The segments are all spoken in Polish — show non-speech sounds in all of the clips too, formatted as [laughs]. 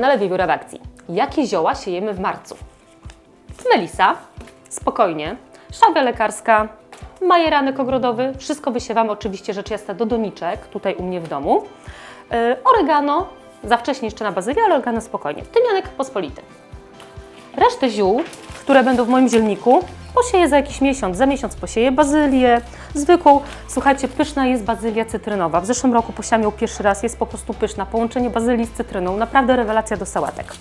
kanale Wiewióra w akcji. Jakie zioła siejemy w marcu? Melisa, spokojnie, szałwia lekarska, majeranek ogrodowy, wszystko wysiewamy oczywiście rzecz jasna do doniczek, tutaj u mnie w domu. Yy, oregano, za wcześnie jeszcze na bazylię, ale oregano spokojnie. Tymianek pospolity. Resztę ziół, które będą w moim zielniku, posieję za jakiś miesiąc. Za miesiąc posieję bazylię, zwykłą. Słuchajcie, pyszna jest bazylia cytrynowa. W zeszłym roku posiałam ją pierwszy raz, jest po prostu pyszna. Połączenie bazylii z cytryną, naprawdę rewelacja do sałatek.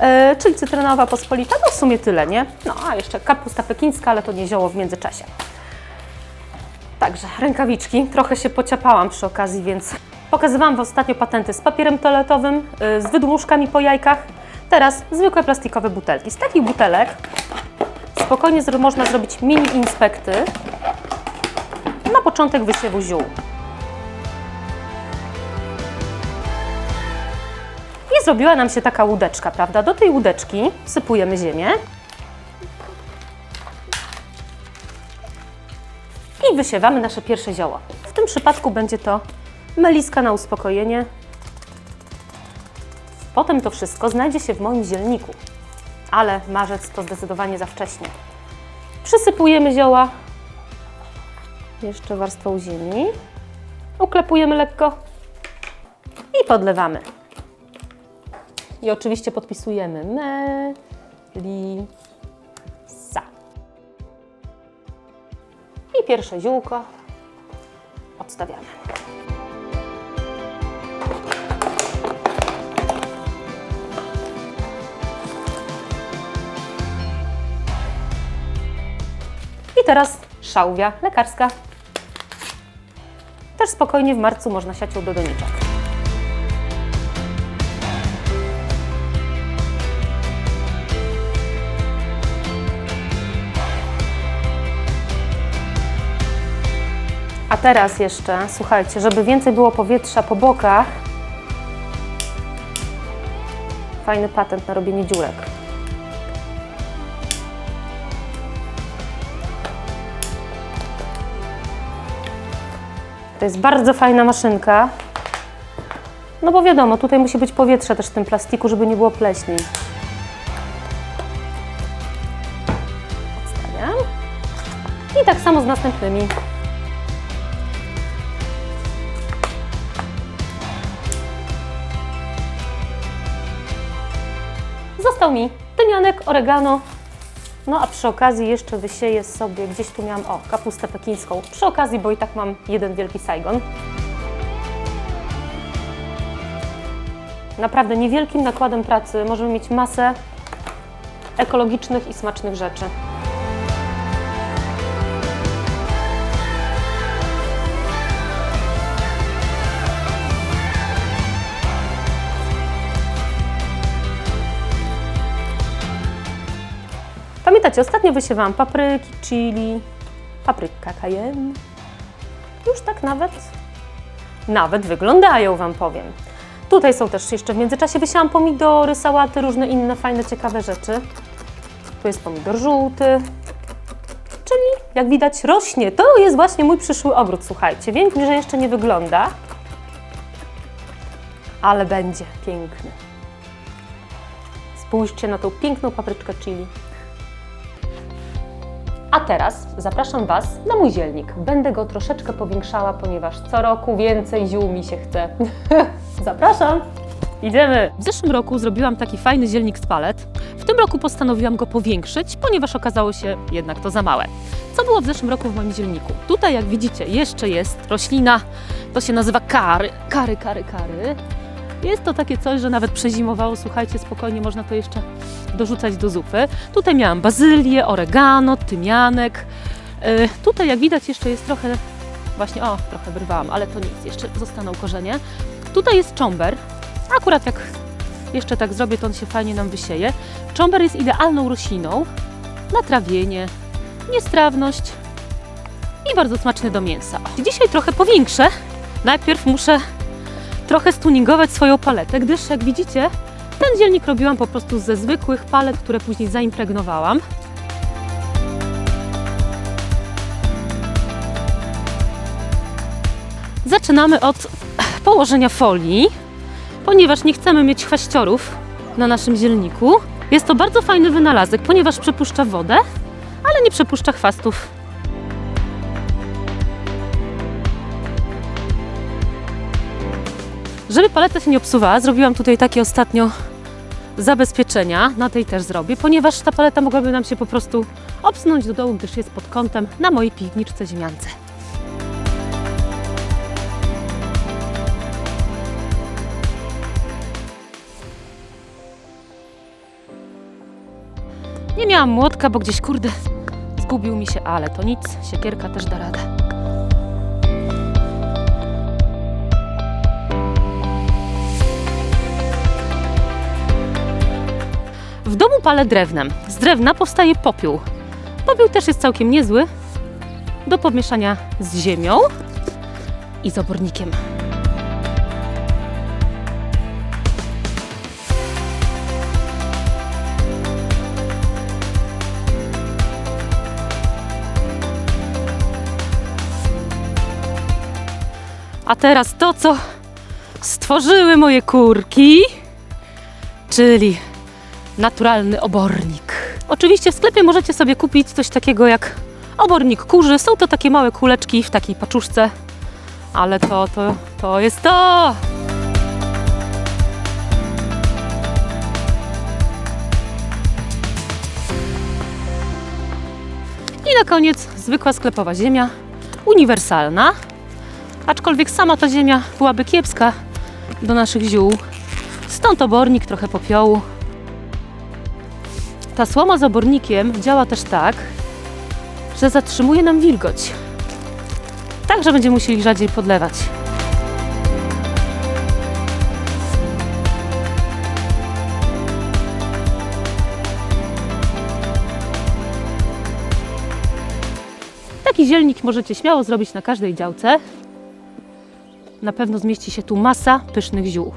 E, czyli cytrynowa pospolita, no w sumie tyle, nie? No a jeszcze kapusta pekińska, ale to nie zioło w międzyczasie. Także rękawiczki, trochę się pociapałam przy okazji, więc pokazywałam Wam ostatnio patenty z papierem toaletowym, y, z wydmuszkami po jajkach. Teraz zwykłe plastikowe butelki. Z takich butelek spokojnie można zrobić mini inspekty na początek wysiewu ziół. I zrobiła nam się taka łódeczka, prawda? Do tej łódeczki wsypujemy ziemię i wysiewamy nasze pierwsze zioła. W tym przypadku będzie to meliska na uspokojenie. Potem to wszystko znajdzie się w moim zielniku, ale marzec to zdecydowanie za wcześnie. Przysypujemy zioła, jeszcze warstwą ziemi, uklepujemy lekko i podlewamy. I oczywiście podpisujemy Melisa. I pierwsze ziółko odstawiamy. I teraz szałwia lekarska. Też spokojnie w marcu można siać ją do doniczek. A teraz jeszcze, słuchajcie, żeby więcej było powietrza po bokach, fajny patent na robienie dziurek. To jest bardzo fajna maszynka. No bo wiadomo, tutaj musi być powietrze też w tym plastiku, żeby nie było pleśni. Odstawiam. I tak samo z następnymi. Został mi tymianek, oregano, no a przy okazji jeszcze wysieję sobie, gdzieś tu miałam, o, kapustę pekińską. Przy okazji, bo i tak mam jeden wielki Saigon. Naprawdę niewielkim nakładem pracy możemy mieć masę ekologicznych i smacznych rzeczy. Pamiętacie, ostatnio wysiewałam papryki, chili, papryka cayenne. Już tak nawet, nawet wyglądają, Wam powiem. Tutaj są też jeszcze w międzyczasie wysiałam pomidory, sałaty, różne inne fajne, ciekawe rzeczy. Tu jest pomidor żółty, czyli jak widać rośnie. To jest właśnie mój przyszły ogród, słuchajcie. Wiem, że jeszcze nie wygląda, ale będzie piękny. Spójrzcie na tą piękną papryczkę chili. A teraz zapraszam Was na mój zielnik. Będę go troszeczkę powiększała, ponieważ co roku więcej ziół mi się chce. [laughs] zapraszam! Idziemy! W zeszłym roku zrobiłam taki fajny zielnik z palet. W tym roku postanowiłam go powiększyć, ponieważ okazało się jednak to za małe. Co było w zeszłym roku w moim zielniku? Tutaj, jak widzicie, jeszcze jest roślina, to się nazywa kary, kary, kary, kary. Jest to takie coś, że nawet przezimowało, słuchajcie, spokojnie można to jeszcze dorzucać do zupy. Tutaj miałam bazylię, oregano, tymianek. Yy, tutaj jak widać jeszcze jest trochę, właśnie, o, trochę wyrwałam, ale to nic, jeszcze zostaną korzenie. Tutaj jest czomber. Akurat jak jeszcze tak zrobię, to on się fajnie nam wysieje. Czomber jest idealną rośliną na trawienie, niestrawność i bardzo smaczny do mięsa. Dzisiaj trochę powiększę. Najpierw muszę trochę stuningować swoją paletę, gdyż jak widzicie, ten zielnik robiłam po prostu ze zwykłych palet, które później zaimpregnowałam. Zaczynamy od położenia folii, ponieważ nie chcemy mieć chwaściorów na naszym zielniku. Jest to bardzo fajny wynalazek, ponieważ przepuszcza wodę, ale nie przepuszcza chwastów. Żeby paleta się nie obsuwała, zrobiłam tutaj takie ostatnio zabezpieczenia. Na tej też zrobię, ponieważ ta paleta mogłaby nam się po prostu obsunąć do dołu, gdyż jest pod kątem na mojej piwniczce ziemiance. Nie miałam młotka, bo gdzieś kurde zgubił mi się, ale to nic, siekierka też da radę. W domu palę drewnem. Z drewna powstaje popiół. Popiół też jest całkiem niezły do pomieszania z ziemią i z obornikiem. A teraz to, co stworzyły moje kurki, czyli naturalny obornik. Oczywiście w sklepie możecie sobie kupić coś takiego jak obornik kurzy. Są to takie małe kuleczki w takiej paczuszce, ale to, to, to jest to! I na koniec zwykła sklepowa ziemia, uniwersalna, aczkolwiek sama ta ziemia byłaby kiepska do naszych ziół. Stąd obornik, trochę popiołu. Ta słoma z obornikiem działa też tak, że zatrzymuje nam wilgoć. Także będziemy musieli rzadziej podlewać. Taki zielnik możecie śmiało zrobić na każdej działce. Na pewno zmieści się tu masa pysznych ziół.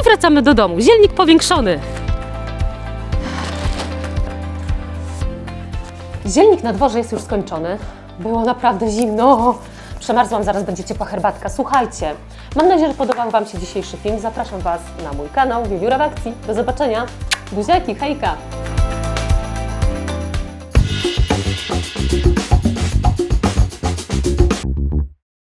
I wracamy do domu. Zielnik powiększony. Zielnik na dworze jest już skończony. Było naprawdę zimno. Przemarzłam, zaraz będzie ciepła herbatka. Słuchajcie, mam nadzieję, że podobał Wam się dzisiejszy film. Zapraszam Was na mój kanał Wiewióra w akcji. Do zobaczenia. Buziaki, hejka!